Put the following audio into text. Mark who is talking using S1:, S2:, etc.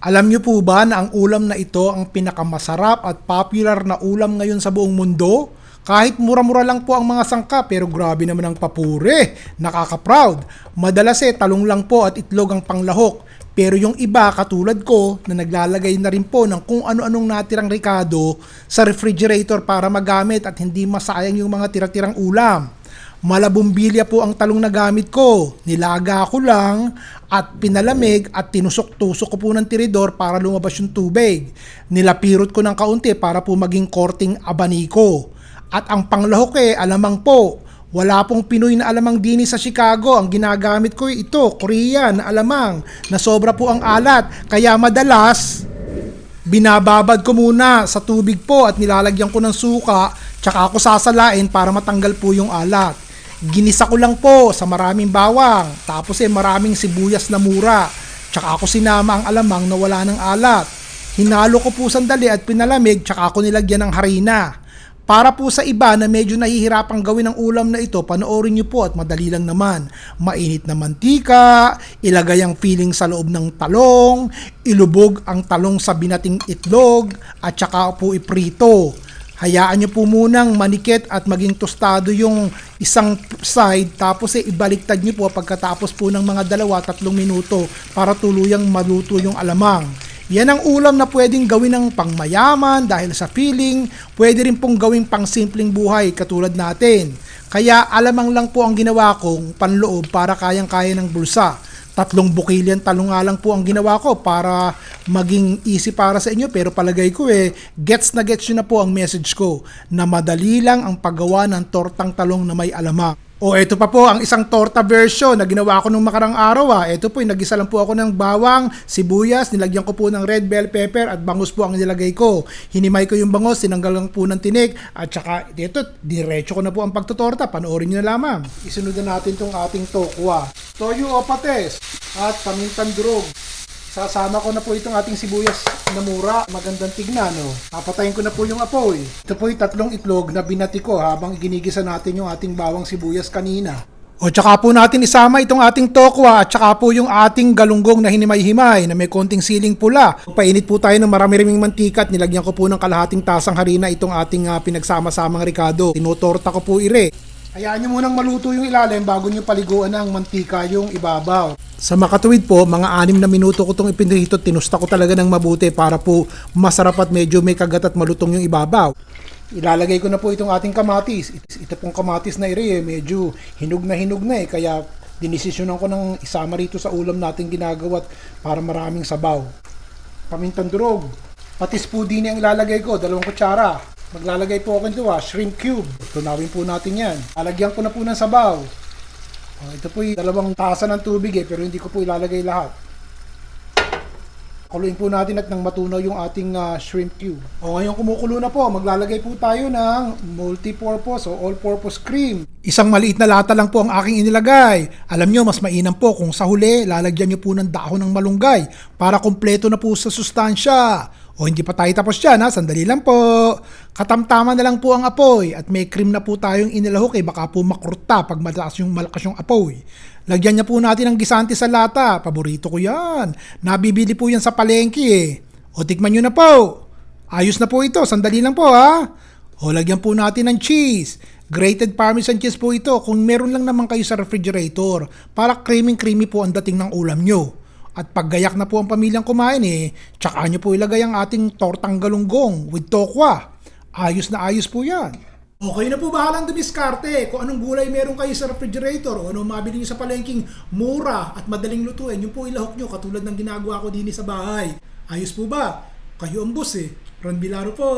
S1: Alam niyo po ba na ang ulam na ito ang pinakamasarap at popular na ulam ngayon sa buong mundo? Kahit mura-mura lang po ang mga sangka pero grabe naman ang papure. Nakaka-proud. Madalas eh talong lang po at itlog ang panglahok. Pero yung iba katulad ko na naglalagay na rin po ng kung ano-anong natirang rekado sa refrigerator para magamit at hindi masayang yung mga tira-tirang ulam. Malabumbilya po ang talong na gamit ko. Nilaga ko lang at pinalamig at tinusok-tusok ko po ng tiridor para lumabas yung tubig. Nilapirot ko ng kaunti para po maging korting abaniko. At ang panglahok eh, alamang po. Wala pong Pinoy na alamang dini sa Chicago. Ang ginagamit ko ito, Korean alamang na sobra po ang alat. Kaya madalas, binababad ko muna sa tubig po at nilalagyan ko ng suka tsaka ako sasalain para matanggal po yung alat. Ginisa ko lang po sa maraming bawang tapos eh maraming sibuyas na mura tsaka ako sinama ang alamang na wala ng alat. Hinalo ko po sandali at pinalamig tsaka ako nilagyan ng harina. Para po sa iba na medyo nahihirapang gawin ang ulam na ito, panoorin niyo po at madali lang naman. Mainit na mantika, ilagay ang filling sa loob ng talong, ilubog ang talong sa binating itlog, at saka po iprito. Hayaan niyo po munang manikit at maging tostado yung isang side tapos eh ibaliktad niyo po pagkatapos po ng mga dalawa tatlong minuto para tuluyang maluto yung alamang. Yan ang ulam na pwedeng gawin ng pangmayaman dahil sa feeling, pwede rin pong gawing pang simpleng buhay katulad natin. Kaya alamang lang po ang ginawa kong panloob para kayang-kaya ng bulsa. Tatlong bukilyan talong nga lang po ang ginawa ko para maging easy para sa inyo pero palagay ko eh, gets na gets nyo na po ang message ko na madali lang ang paggawa ng tortang talong na may alamang. O ito pa po ang isang torta version na ginawa ko nung makarang araw ah. Ito po, nagisa lang po ako ng bawang, sibuyas, nilagyan ko po ng red bell pepper at bangus po ang nilagay ko. Hinimay ko yung bangus, tinanggal lang po ng tinik at saka dito, diretso ko na po ang pagtutorta. Panoorin nyo na lamang. Isunod na natin tong ating tokwa. Toyo o pates at pamintang durog. Sasama ko na po itong ating sibuyas na mura. Magandang tignan, no? Papatayin ko na po yung apoy. Ito po yung tatlong itlog na binati ko habang ginigisa natin yung ating bawang sibuyas kanina. O tsaka po natin isama itong ating tokwa at tsaka po yung ating galunggong na hinimay-himay na may konting siling pula. Painit po tayo ng marami-raming mantika at nilagyan ko po ng kalahating tasang harina itong ating uh, pinagsama-samang ricado. Tinutorta ko po ire. Hayaan nyo munang maluto yung ilalim bago nyo paliguan ng mantika yung ibabaw. Sa makatuwid po, mga anim na minuto ko itong ipinrito, tinusta ko talaga ng mabuti para po masarap at medyo may kagat at malutong yung ibabaw. Ilalagay ko na po itong ating kamatis. Ito pong kamatis na ire, eh, medyo hinog na hinog na eh, kaya dinesisyonan ko ng isama rito sa ulam natin ginagawa para maraming sabaw. Pamintang durog. Patis po din ang ilalagay ko, dalawang kutsara. Maglalagay po ako nito ah, shrimp cube. Tunawin po natin yan. Alagyan ko na po ng sabaw. Oh, ito po yung dalawang tasa ng tubig eh, pero hindi ko po ilalagay lahat. Kuluin po natin at nang matunaw yung ating ah, shrimp cube. O ngayon kumukulo na po, maglalagay po tayo ng multi-purpose o all-purpose cream. Isang maliit na lata lang po ang aking inilagay. Alam nyo, mas mainam po kung sa huli, lalagyan nyo po ng dahon ng malunggay para kompleto na po sa sustansya. O hindi pa tayo tapos dyan ha, sandali lang po. Katamtaman na lang po ang apoy at may cream na po tayong inilahok eh baka po makurta pag malakas yung malakas yung apoy. Lagyan niya po natin ng gisante sa lata, paborito ko yan. Nabibili po yan sa palengke eh. O tikman nyo na po. Ayos na po ito, sandali lang po ha. O lagyan po natin ng cheese. Grated parmesan cheese po ito kung meron lang naman kayo sa refrigerator para creamy creamy po ang dating ng ulam nyo. At paggayak na po ang pamilyang kumain eh, tsaka nyo po ilagay ang ating tortang galunggong with tokwa. Ayos na ayos po yan. Okay na po bahalang dumiskarte kung anong gulay meron kayo sa refrigerator o anong mabili nyo sa palengking mura at madaling lutuin. Yung po ilahok nyo katulad ng ginagawa ko din sa bahay. Ayos po ba? Kayo ang boss eh. Ron Bilaro po.